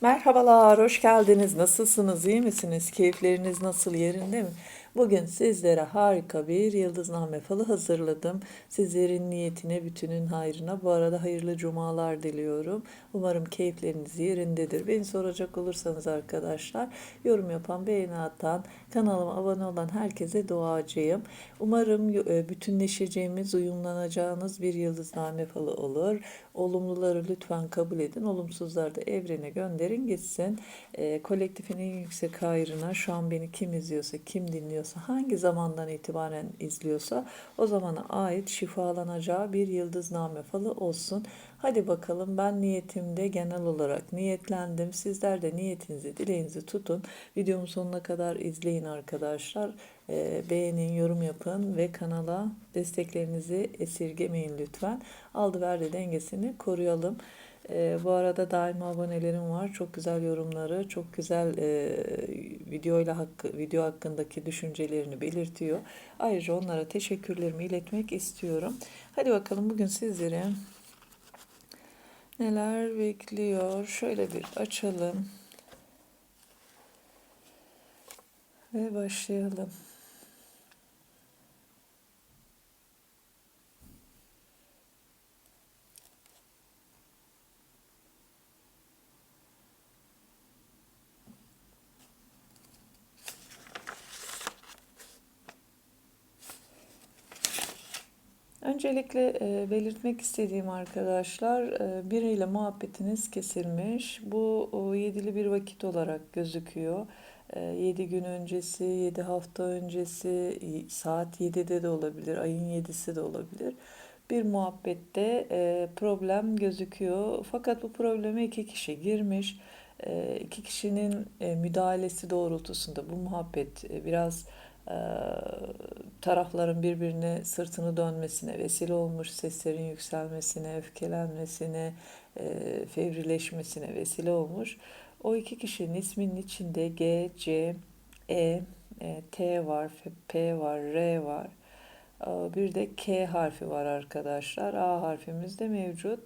Merhabalar, hoş geldiniz. Nasılsınız, iyi misiniz? Keyifleriniz nasıl, yerinde mi? Bugün sizlere harika bir yıldızname falı hazırladım. Sizlerin niyetine, bütünün hayrına. Bu arada hayırlı cumalar diliyorum. Umarım keyifleriniz yerindedir. Beni soracak olursanız arkadaşlar, yorum yapan, beğeni atan, kanalıma abone olan herkese duacıyım. Umarım e, bütünleşeceğimiz, uyumlanacağınız bir yıldızname falı olur. Olumluları lütfen kabul edin. Olumsuzları da evrene gönderin gitsin. E, kolektifin en yüksek hayrına şu an beni kim izliyorsa, kim dinliyorsa, hangi zamandan itibaren izliyorsa o zamana ait şifalanacağı bir yıldızname falı olsun. Hadi bakalım ben niyetimde genel olarak niyetlendim. Sizler de niyetinizi, dileğinizi tutun. Videomun sonuna kadar izleyin arkadaşlar. Ee, beğenin, yorum yapın ve kanala desteklerinizi esirgemeyin lütfen. Aldı verdi dengesini koruyalım. Ee, bu arada daima abonelerim var. Çok güzel yorumları, çok güzel e, videoyla hakkı, video hakkındaki düşüncelerini belirtiyor. Ayrıca onlara teşekkürlerimi iletmek istiyorum. Hadi bakalım bugün sizlere neler bekliyor? Şöyle bir açalım. Ve başlayalım. Öncelikle e, belirtmek istediğim arkadaşlar, e, biriyle muhabbetiniz kesilmiş. Bu o, yedili bir vakit olarak gözüküyor. E, 7 gün öncesi, 7 hafta öncesi, saat 7'de de olabilir, ayın 7'si de olabilir. Bir muhabbette e, problem gözüküyor. Fakat bu probleme iki kişi girmiş. E, iki kişinin e, müdahalesi doğrultusunda bu muhabbet e, biraz tarafların birbirine sırtını dönmesine vesile olmuş, seslerin yükselmesine, öfkelenmesine, e, fevrileşmesine vesile olmuş. O iki kişinin isminin içinde G, C, E, e T var, P var, R var. E, bir de K harfi var arkadaşlar. A harfimiz de mevcut.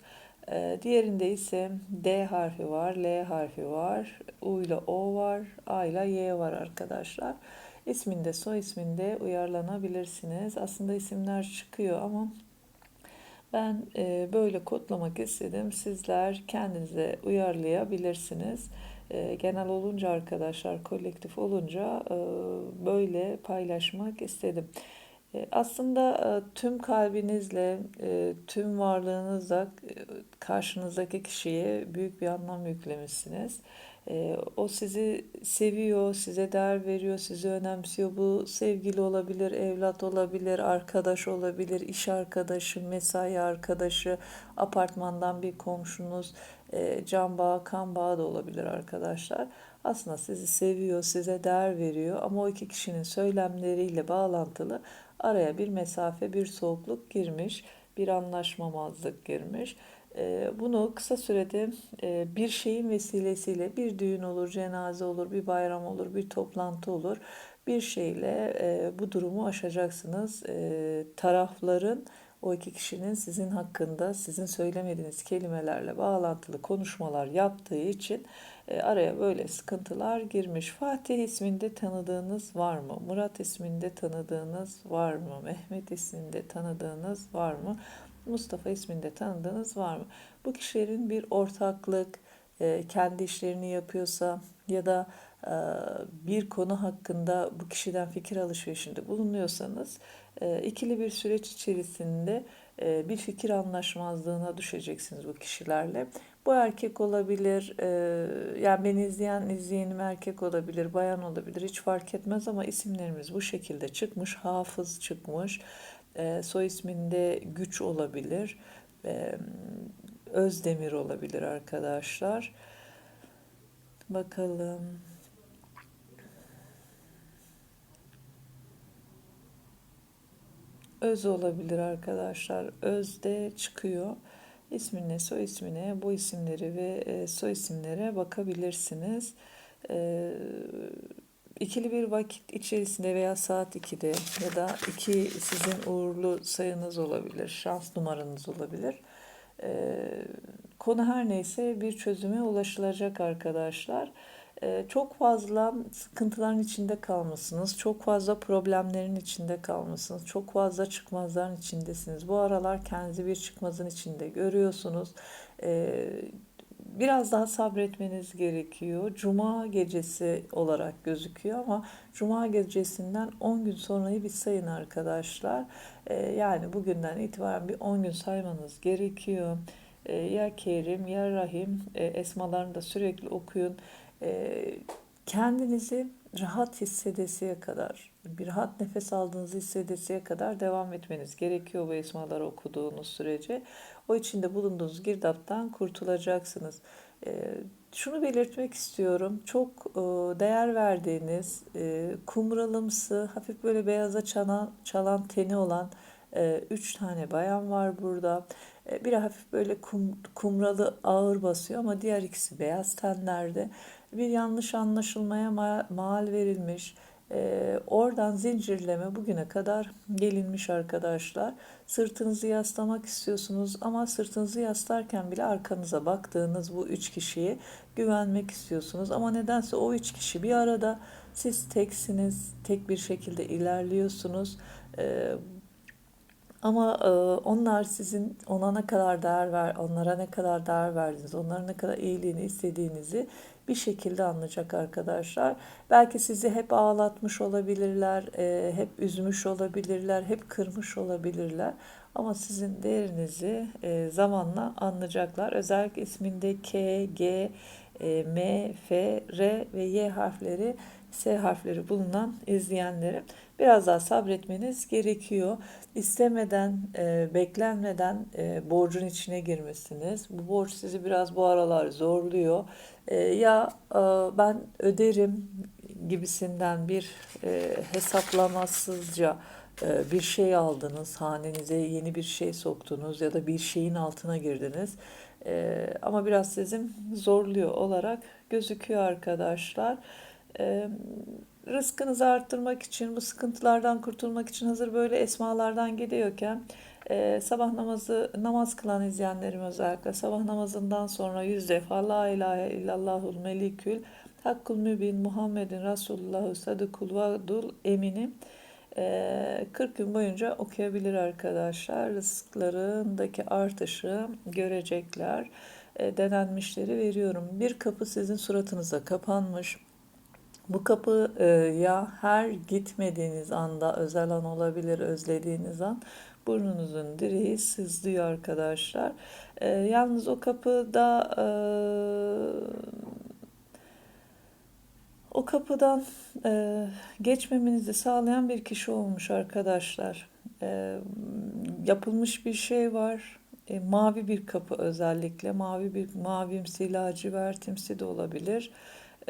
E, diğerinde ise D harfi var, L harfi var, U ile O var, A ile Y var arkadaşlar. İsminde, soy isminde uyarlanabilirsiniz. Aslında isimler çıkıyor ama ben e, böyle kodlamak istedim. Sizler kendinize uyarlayabilirsiniz. E, genel olunca arkadaşlar, kolektif olunca e, böyle paylaşmak istedim. Aslında tüm kalbinizle, tüm varlığınızla karşınızdaki kişiye büyük bir anlam yüklemişsiniz. O sizi seviyor, size değer veriyor, sizi önemsiyor. Bu sevgili olabilir, evlat olabilir, arkadaş olabilir, iş arkadaşı, mesai arkadaşı, apartmandan bir komşunuz, can bağı, kan bağı da olabilir arkadaşlar. Aslında sizi seviyor, size değer veriyor ama o iki kişinin söylemleriyle bağlantılı araya bir mesafe, bir soğukluk girmiş, bir anlaşmamazlık girmiş. Ee, bunu kısa sürede e, bir şeyin vesilesiyle bir düğün olur, cenaze olur, bir bayram olur, bir toplantı olur. Bir şeyle e, bu durumu aşacaksınız. E, tarafların o iki kişinin sizin hakkında sizin söylemediğiniz kelimelerle bağlantılı konuşmalar yaptığı için araya böyle sıkıntılar girmiş. Fatih isminde tanıdığınız var mı? Murat isminde tanıdığınız var mı? Mehmet isminde tanıdığınız var mı? Mustafa isminde tanıdığınız var mı? Bu kişilerin bir ortaklık, e, kendi işlerini yapıyorsa ya da e, bir konu hakkında bu kişiden fikir alışverişinde bulunuyorsanız ikili bir süreç içerisinde bir fikir anlaşmazlığına düşeceksiniz bu kişilerle. Bu erkek olabilir, e, yani beni izleyen izleyenim erkek olabilir, bayan olabilir hiç fark etmez ama isimlerimiz bu şekilde çıkmış, hafız çıkmış, e, soy isminde güç olabilir, e, Özdemir olabilir arkadaşlar. Bakalım. Öz olabilir arkadaşlar. Öz de çıkıyor ismine, soy ismine bu isimleri ve e, soy isimlere bakabilirsiniz. E, ikili bir vakit içerisinde veya saat 2'de ya da iki sizin uğurlu sayınız olabilir, şans numaranız olabilir. E, konu her neyse bir çözüme ulaşılacak arkadaşlar. E, çok fazla sıkıntıların içinde kalmışsınız. Çok fazla problemlerin içinde kalmışsınız. Çok fazla çıkmazların içindesiniz. Bu aralar kendinizi bir çıkmazın içinde görüyorsunuz. E, biraz daha sabretmeniz gerekiyor. Cuma gecesi olarak gözüküyor ama Cuma gecesinden 10 gün sonrayı bir sayın arkadaşlar. Ee, yani bugünden itibaren bir 10 gün saymanız gerekiyor. Ee, ya Kerim ya Rahim e, esmalarını da sürekli okuyun. Ee, kendinizi rahat hissedesiye kadar, bir rahat nefes aldığınızı hissedesiye kadar devam etmeniz gerekiyor bu esmaları okuduğunuz sürece. O içinde bulunduğunuz girdaptan kurtulacaksınız. Ee, şunu belirtmek istiyorum. Çok e, değer verdiğiniz, e, kumralımsı, hafif böyle beyaza çalan, çalan teni olan e, üç tane bayan var burada. E, biri hafif böyle kum, kumralı ağır basıyor ama diğer ikisi beyaz tenlerde. Bir yanlış anlaşılmaya ma mal verilmiş. E, oradan zincirleme bugüne kadar gelinmiş arkadaşlar. Sırtınızı yaslamak istiyorsunuz ama sırtınızı yaslarken bile arkanıza baktığınız bu üç kişiye güvenmek istiyorsunuz. Ama nedense o üç kişi bir arada siz teksiniz, tek bir şekilde ilerliyorsunuz. E, ama e, onlar sizin ona ne kadar değer ver, onlara ne kadar değer verdiniz, onların ne kadar iyiliğini istediğinizi bir şekilde anlayacak arkadaşlar. Belki sizi hep ağlatmış olabilirler, e, hep üzmüş olabilirler, hep kırmış olabilirler. Ama sizin değerinizi e, zamanla anlayacaklar. Özellikle isminde K, G, e, M, F, R ve Y harfleri, S harfleri bulunan izleyenlerim biraz daha sabretmeniz gerekiyor. İstemeden, e, beklenmeden e, borcun içine girmesiniz. Bu borç sizi biraz bu aralar zorluyor. E, ya e, ben öderim gibisinden bir e, hesaplamasızca e, bir şey aldınız, hanenize yeni bir şey soktunuz ya da bir şeyin altına girdiniz. E, ama biraz sizin zorluyor olarak gözüküyor arkadaşlar. Rızkınızı arttırmak için, bu sıkıntılardan kurtulmak için hazır böyle esmalardan gidiyorken e, sabah namazı namaz kılan izleyenlerim özellikle sabah namazından sonra yüz defa La ilahe illallahul melikül hakkul mübin Muhammedin Resulullah sadıkul vadul eminim 40 gün boyunca okuyabilir arkadaşlar. Rızıklarındaki artışı görecekler. Denenmişleri veriyorum. Bir kapı sizin suratınıza kapanmış. Bu kapı ya her gitmediğiniz anda özel an olabilir, özlediğiniz an burnunuzun direği sızlıyor arkadaşlar. E, yalnız o kapıda e, o kapıdan e, geçmemenizi sağlayan bir kişi olmuş arkadaşlar. E, yapılmış bir şey var. E, mavi bir kapı özellikle mavi bir mavimsi lacivertimsi de olabilir.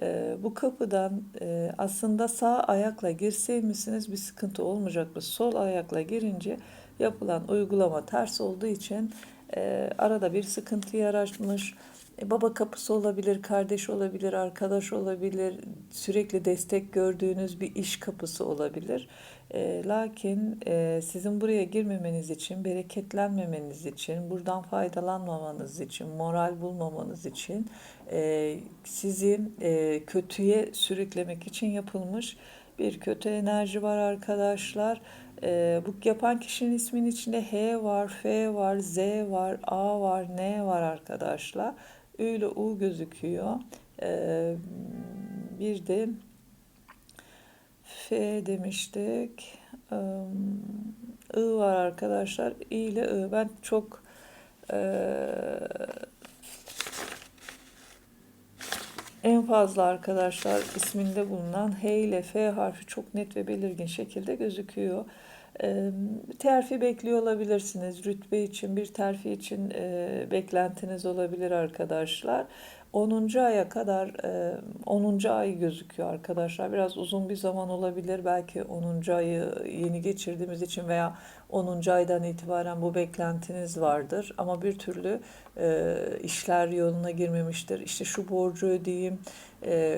E, bu kapıdan e, aslında sağ ayakla girseymişsiniz bir sıkıntı olmayacaktı. Sol ayakla girince yapılan uygulama ters olduğu için e, arada bir sıkıntı yaratmış. E, baba kapısı olabilir, kardeş olabilir, arkadaş olabilir, sürekli destek gördüğünüz bir iş kapısı olabilir. E, lakin e, sizin buraya girmemeniz için, bereketlenmemeniz için, buradan faydalanmamanız için, moral bulmamanız için e, sizi e, kötüye sürüklemek için yapılmış bir kötü enerji var arkadaşlar. E, bu yapan kişinin isminin içinde H var, F var, Z var, A var, N var arkadaşlar. Ü ile U gözüküyor. E, bir de F demiştik. I var arkadaşlar. İ ile I. Ben çok e, en fazla arkadaşlar isminde bulunan H ile F harfi çok net ve belirgin şekilde gözüküyor. Terfi bekliyor olabilirsiniz. Rütbe için, bir terfi için e, beklentiniz olabilir arkadaşlar. 10. aya kadar 10. ay gözüküyor arkadaşlar. Biraz uzun bir zaman olabilir. Belki 10. ayı yeni geçirdiğimiz için veya 10. aydan itibaren bu beklentiniz vardır. Ama bir türlü işler yoluna girmemiştir. İşte şu borcu ödeyeyim,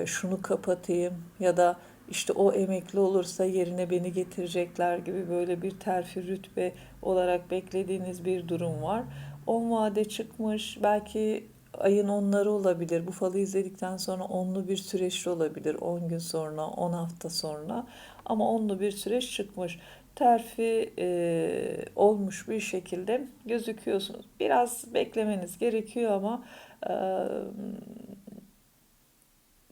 şunu kapatayım ya da işte o emekli olursa yerine beni getirecekler gibi böyle bir terfi rütbe olarak beklediğiniz bir durum var. On vade çıkmış. Belki ayın onları olabilir. Bu falı izledikten sonra onlu bir süreçli olabilir. 10 gün sonra, 10 hafta sonra. Ama onlu bir süreç çıkmış. Terfi e, olmuş bir şekilde gözüküyorsunuz. Biraz beklemeniz gerekiyor ama e,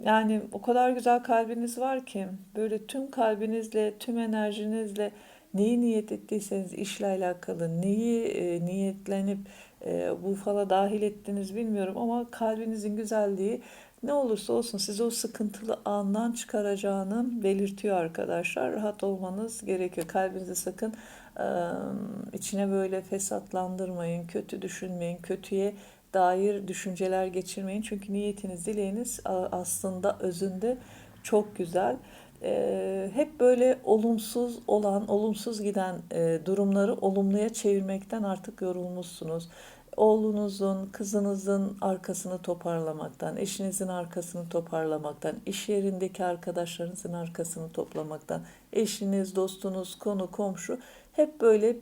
yani o kadar güzel kalbiniz var ki böyle tüm kalbinizle, tüm enerjinizle neyi niyet ettiyseniz işle alakalı, neyi e, niyetlenip e, bu fala dahil ettiniz bilmiyorum ama kalbinizin güzelliği ne olursa olsun sizi o sıkıntılı andan çıkaracağını belirtiyor arkadaşlar. Rahat olmanız gerekiyor. Kalbinizi sakın e, içine böyle fesatlandırmayın, kötü düşünmeyin, kötüye dair düşünceler geçirmeyin. Çünkü niyetiniz, dileğiniz aslında özünde çok güzel. Ee, hep böyle olumsuz olan, olumsuz giden e, durumları olumluya çevirmekten artık yorulmuşsunuz. Oğlunuzun, kızınızın arkasını toparlamaktan, eşinizin arkasını toparlamaktan, iş yerindeki arkadaşlarınızın arkasını toplamaktan, eşiniz, dostunuz, konu, komşu hep böyle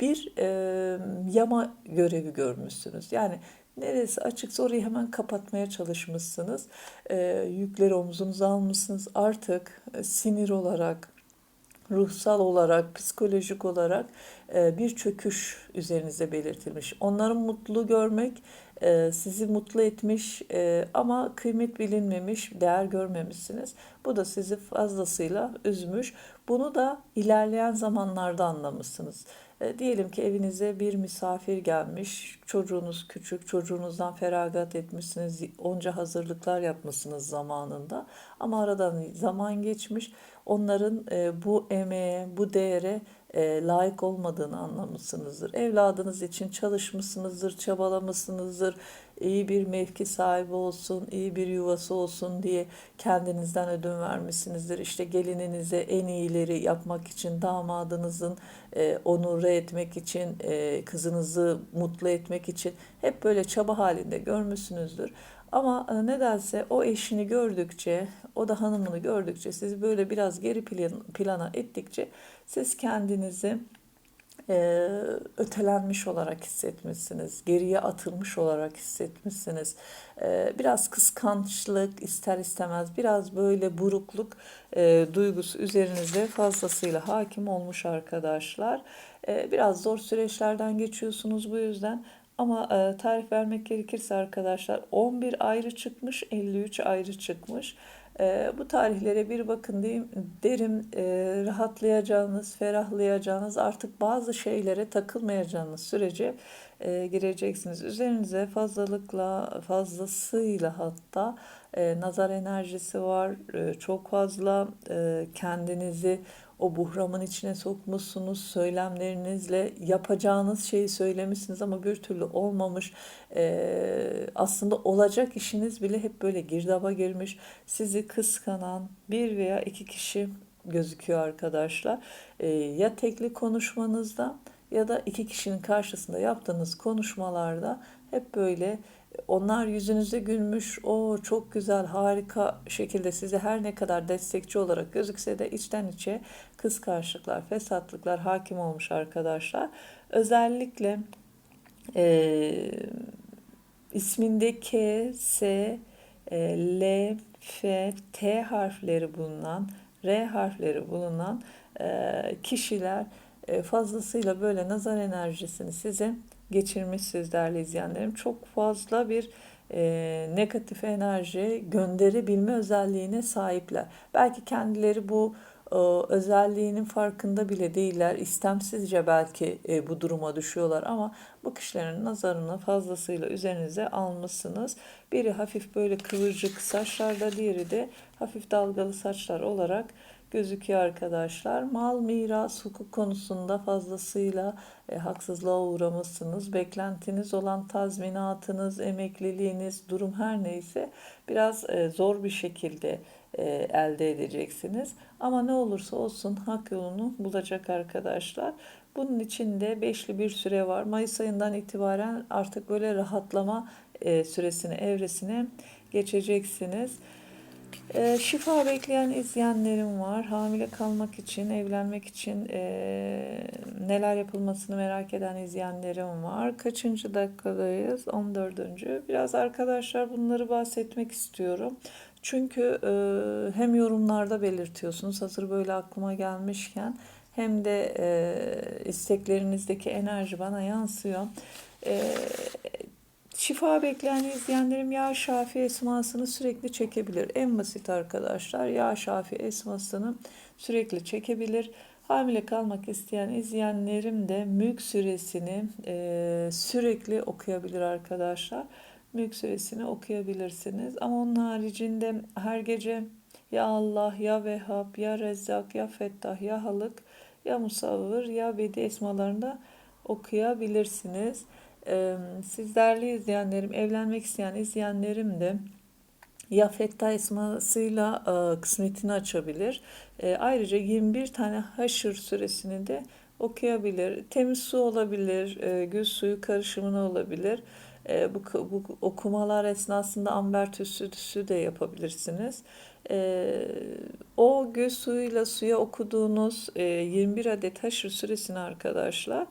bir e, yama görevi görmüşsünüz. Yani Neresi açıksa orayı hemen kapatmaya çalışmışsınız. E, yükleri omzunuza almışsınız. Artık e, sinir olarak, ruhsal olarak, psikolojik olarak e, bir çöküş üzerinize belirtilmiş. Onların mutlu görmek e, sizi mutlu etmiş e, ama kıymet bilinmemiş, değer görmemişsiniz. Bu da sizi fazlasıyla üzmüş. Bunu da ilerleyen zamanlarda anlamışsınız. E, diyelim ki evinize bir misafir gelmiş, çocuğunuz küçük, çocuğunuzdan feragat etmişsiniz, onca hazırlıklar yapmışsınız zamanında. Ama aradan zaman geçmiş, onların e, bu emeğe, bu değere e, layık olmadığını anlamışsınızdır. Evladınız için çalışmışsınızdır, çabalamışsınızdır. İyi bir mevki sahibi olsun, iyi bir yuvası olsun diye kendinizden ödün vermişsinizdir. İşte gelininize en iyileri yapmak için, damadınızın e, onuru etmek için, e, kızınızı mutlu etmek için hep böyle çaba halinde görmüşsünüzdür. Ama e, nedense o eşini gördükçe, o da hanımını gördükçe, siz böyle biraz geri plan, plana ettikçe siz kendinizi e, ötelenmiş olarak hissetmişsiniz, geriye atılmış olarak hissetmişsiniz. E, biraz kıskançlık ister istemez, biraz böyle burukluk e, duygusu üzerinize fazlasıyla hakim olmuş arkadaşlar. E, biraz zor süreçlerden geçiyorsunuz bu yüzden ama e, tarif vermek gerekirse arkadaşlar 11 ayrı çıkmış, 53 ayrı çıkmış. E, bu tarihlere bir bakın diyeyim, derim e, rahatlayacağınız, ferahlayacağınız, artık bazı şeylere takılmayacağınız sürece e, gireceksiniz. Üzerinize fazlalıkla, fazlasıyla hatta e, nazar enerjisi var. E, çok fazla e, kendinizi o buhramın içine sokmuşsunuz. Söylemlerinizle yapacağınız şeyi söylemişsiniz ama bir türlü olmamış. E, aslında olacak işiniz bile hep böyle girdaba girmiş. Sizi kıskanan bir veya iki kişi gözüküyor arkadaşlar. E, ya tekli konuşmanızda ya da iki kişinin karşısında yaptığınız konuşmalarda hep böyle onlar yüzünüze gülmüş, o çok güzel, harika şekilde size her ne kadar destekçi olarak gözükse de içten içe kıskançlıklar, fesatlıklar hakim olmuş arkadaşlar. Özellikle e, isminde K, S, e, L, F, T harfleri bulunan, R harfleri bulunan e, kişiler e, fazlasıyla böyle nazar enerjisini size geçirmişsiniz değerli izleyenlerim. Çok fazla bir e, negatif enerji gönderebilme özelliğine sahipler. Belki kendileri bu e, özelliğinin farkında bile değiller. İstemsizce belki e, bu duruma düşüyorlar ama bu kişilerin nazarını fazlasıyla üzerinize almışsınız. Biri hafif böyle kıvırcık saçlarda, diğeri de hafif dalgalı saçlar olarak gözüküyor arkadaşlar. Mal, miras, hukuk konusunda fazlasıyla e, haksızlığa uğramışsınız. Beklentiniz olan tazminatınız, emekliliğiniz, durum her neyse biraz e, zor bir şekilde e, elde edeceksiniz. Ama ne olursa olsun hak yolunu bulacak arkadaşlar. Bunun için de beşli bir süre var. Mayıs ayından itibaren artık böyle rahatlama e, süresine, evresine geçeceksiniz. Ee, şifa bekleyen izleyenlerim var. Hamile kalmak için, evlenmek için eee, neler yapılmasını merak eden izleyenlerim var. Kaçıncı dakikadayız? 14. Biraz arkadaşlar bunları bahsetmek istiyorum. Çünkü eee, hem yorumlarda belirtiyorsunuz hazır böyle aklıma gelmişken hem de eee, isteklerinizdeki enerji bana yansıyor. Eee Şifa bekleyen izleyenlerim yağ şafi esmasını sürekli çekebilir. En basit arkadaşlar yağ şafi esmasını sürekli çekebilir. Hamile kalmak isteyen izleyenlerim de mülk suresini e, sürekli okuyabilir arkadaşlar. Mülk suresini okuyabilirsiniz. Ama onun haricinde her gece ya Allah, ya Vehhab, ya Rezzak, ya Fettah, ya Halık, ya Musavvır, ya Bedi esmalarında okuyabilirsiniz. Eee, Siz değerli izleyenlerim, evlenmek isteyen izleyenlerim de ya Fettah esmasıyla e, kısmetini açabilir. E, ayrıca 21 tane Haşr suresini de okuyabilir. Temiz su olabilir, e, gül suyu karışımını olabilir. E, bu, bu okumalar esnasında amber tütsüsü de yapabilirsiniz. E, o gül suyuyla suya okuduğunuz e, 21 adet Haşr suresini arkadaşlar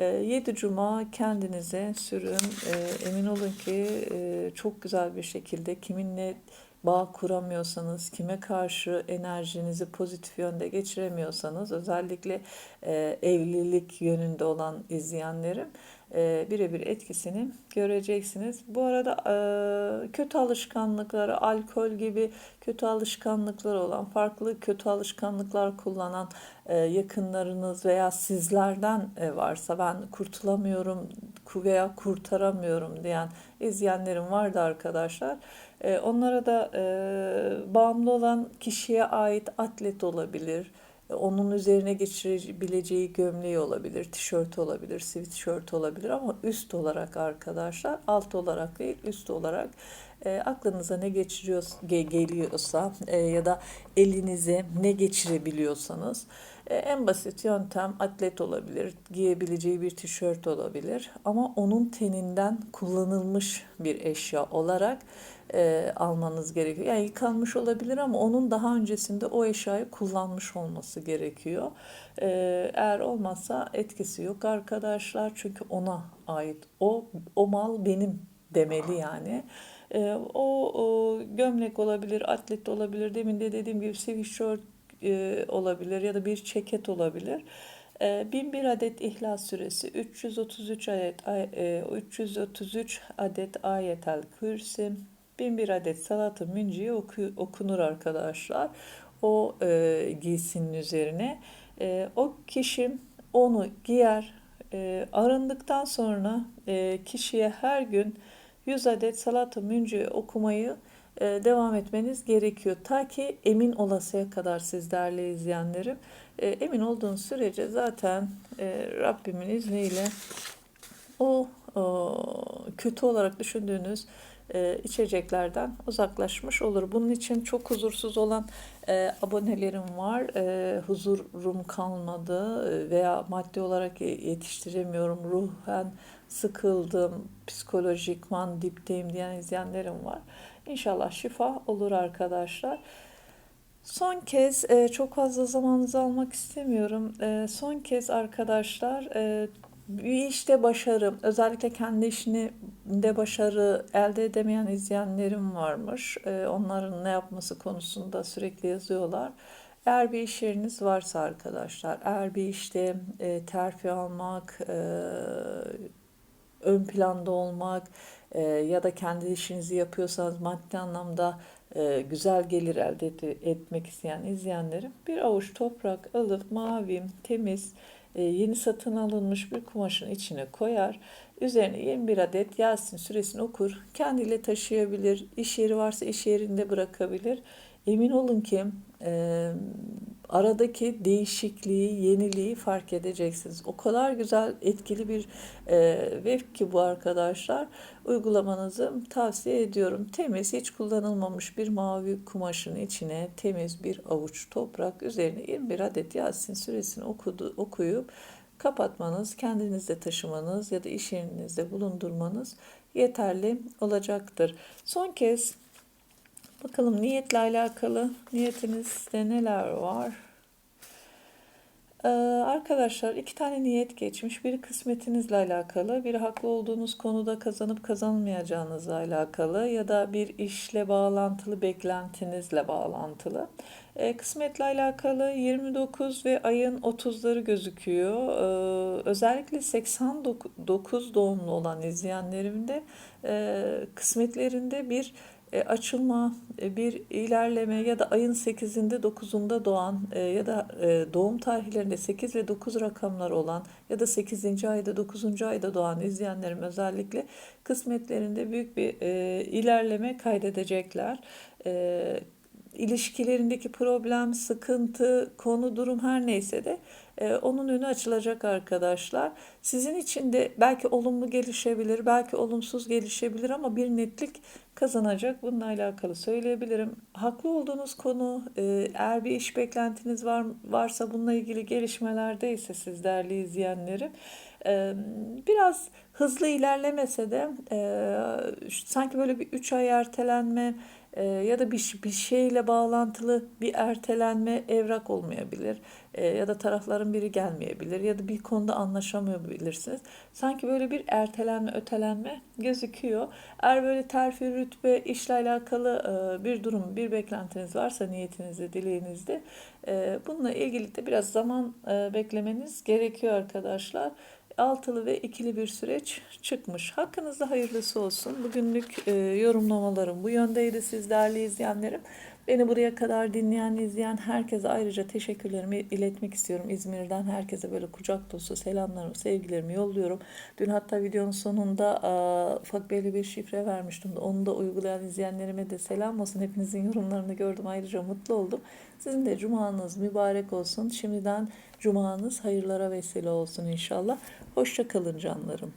7 cuma kendinize sürün. E, emin olun ki e, çok güzel bir şekilde kiminle bağ kuramıyorsanız, kime karşı enerjinizi pozitif yönde geçiremiyorsanız, özellikle e, evlilik yönünde olan izleyenlerim e, birebir etkisini göreceksiniz. Bu arada e, kötü alışkanlıkları, alkol gibi kötü alışkanlıkları olan, farklı kötü alışkanlıklar kullanan e, yakınlarınız veya sizlerden e, varsa ben kurtulamıyorum veya kurtaramıyorum diyen izleyenlerim vardı arkadaşlar. E, onlara da e, bağımlı olan kişiye ait atlet olabilir onun üzerine geçirebileceği gömleği olabilir, tişört olabilir, sweatshirt olabilir ama üst olarak arkadaşlar, alt olarak değil üst olarak e, aklınıza ne geçiriyor geliyorsa e, ya da elinize ne geçirebiliyorsanız e, en basit yöntem atlet olabilir, giyebileceği bir tişört olabilir ama onun teninden kullanılmış bir eşya olarak e, almanız gerekiyor. Yani yıkanmış olabilir ama onun daha öncesinde o eşyayı kullanmış olması gerekiyor. E, eğer olmazsa etkisi yok arkadaşlar çünkü ona ait. O o mal benim demeli yani. E, o, o gömlek olabilir, atlet olabilir. Demin de dediğim gibi sweatshirt e, olabilir ya da bir ceket olabilir. 1001 adet İhlas Suresi, 333 adet 333 adet ayetel kürsi, 1001 adet salatı münciye oku, okunur arkadaşlar. O e, giysinin üzerine. E, o kişi onu giyer. E, arındıktan sonra e, kişiye her gün 100 adet salatı münciye okumayı e, devam etmeniz gerekiyor. Ta ki emin olasıya kadar siz değerli izleyenlerim. E, emin olduğunuz sürece zaten e, Rabbimin izniyle o, kötü olarak düşündüğünüz e, içeceklerden uzaklaşmış olur. Bunun için çok huzursuz olan e, abonelerim var. E, huzurum kalmadı e, veya maddi olarak yetiştiremiyorum. Ruhen sıkıldım, psikolojikman dipteyim diyen izleyenlerim var. İnşallah şifa olur arkadaşlar. Son kez e, çok fazla zamanınızı almak istemiyorum. E, son kez arkadaşlar e, bir işte başarı, özellikle kendi işini de başarı elde edemeyen izleyenlerim varmış. Onların ne yapması konusunda sürekli yazıyorlar. Eğer bir iş yeriniz varsa arkadaşlar, eğer bir işte terfi almak, ön planda olmak e, ya da kendi işinizi yapıyorsanız maddi anlamda e, güzel gelir elde et, etmek isteyen izleyenlerim bir avuç toprak alıp mavi, temiz, e, yeni satın alınmış bir kumaşın içine koyar. Üzerine 21 adet Yasin suresini okur. Kendiyle taşıyabilir. İş yeri varsa iş yerinde bırakabilir. Emin olun ki e, aradaki değişikliği, yeniliği fark edeceksiniz. O kadar güzel, etkili bir e, web ki bu arkadaşlar. Uygulamanızı tavsiye ediyorum. Temiz, hiç kullanılmamış bir mavi kumaşın içine temiz bir avuç toprak üzerine 21 adet Yasin suresini okudu, okuyup kapatmanız, kendinizde taşımanız ya da iş yerinizde bulundurmanız yeterli olacaktır. Son kez Bakalım niyetle alakalı niyetinizde neler var? Ee, arkadaşlar iki tane niyet geçmiş. Biri kısmetinizle alakalı, biri haklı olduğunuz konuda kazanıp kazanmayacağınızla alakalı ya da bir işle bağlantılı, beklentinizle bağlantılı. Ee, kısmetle alakalı 29 ve ayın 30'ları gözüküyor. Ee, özellikle 89 doğumlu olan izleyenlerimde e, kısmetlerinde bir açılma, e, bir ilerleme ya da ayın 8'inde 9'unda doğan e, ya da e, doğum tarihlerinde 8 ve 9 rakamları olan ya da 8. ayda 9. ayda doğan izleyenlerim özellikle kısmetlerinde büyük bir e, ilerleme kaydedecekler. İlişkilerindeki problem, sıkıntı, konu, durum her neyse de e, onun önü açılacak arkadaşlar. Sizin için de belki olumlu gelişebilir, belki olumsuz gelişebilir ama bir netlik kazanacak. Bununla alakalı söyleyebilirim. Haklı olduğunuz konu, e, eğer bir iş beklentiniz var varsa bununla ilgili gelişmelerde ise siz değerli izleyenlerim e, biraz hızlı ilerlemese de e, sanki böyle bir 3 ay ertelenme e, ya da bir, bir şeyle bağlantılı bir ertelenme evrak olmayabilir e, ya da tarafların biri gelmeyebilir ya da bir konuda anlaşamayabilirsiniz. Sanki böyle bir ertelenme, ötelenme gözüküyor. Eğer böyle terfi, rütbe, işle alakalı e, bir durum, bir beklentiniz varsa niyetinizde, dileğinizde e, bununla ilgili de biraz zaman e, beklemeniz gerekiyor arkadaşlar altılı ve ikili bir süreç çıkmış. Hakkınızda hayırlısı olsun. Bugünlük e, yorumlamalarım bu yöndeydi siz değerli izleyenlerim. Beni buraya kadar dinleyen, izleyen herkese ayrıca teşekkürlerimi iletmek istiyorum. İzmir'den herkese böyle kucak dolusu selamlarımı, sevgilerimi yolluyorum. Dün hatta videonun sonunda e, ufak böyle bir şifre vermiştim. Onu da uygulayan izleyenlerime de selam olsun. Hepinizin yorumlarını gördüm. Ayrıca mutlu oldum. Sizin de cumanız mübarek olsun. Şimdiden cumanız hayırlara vesile olsun inşallah. Hoşça kalın canlarım.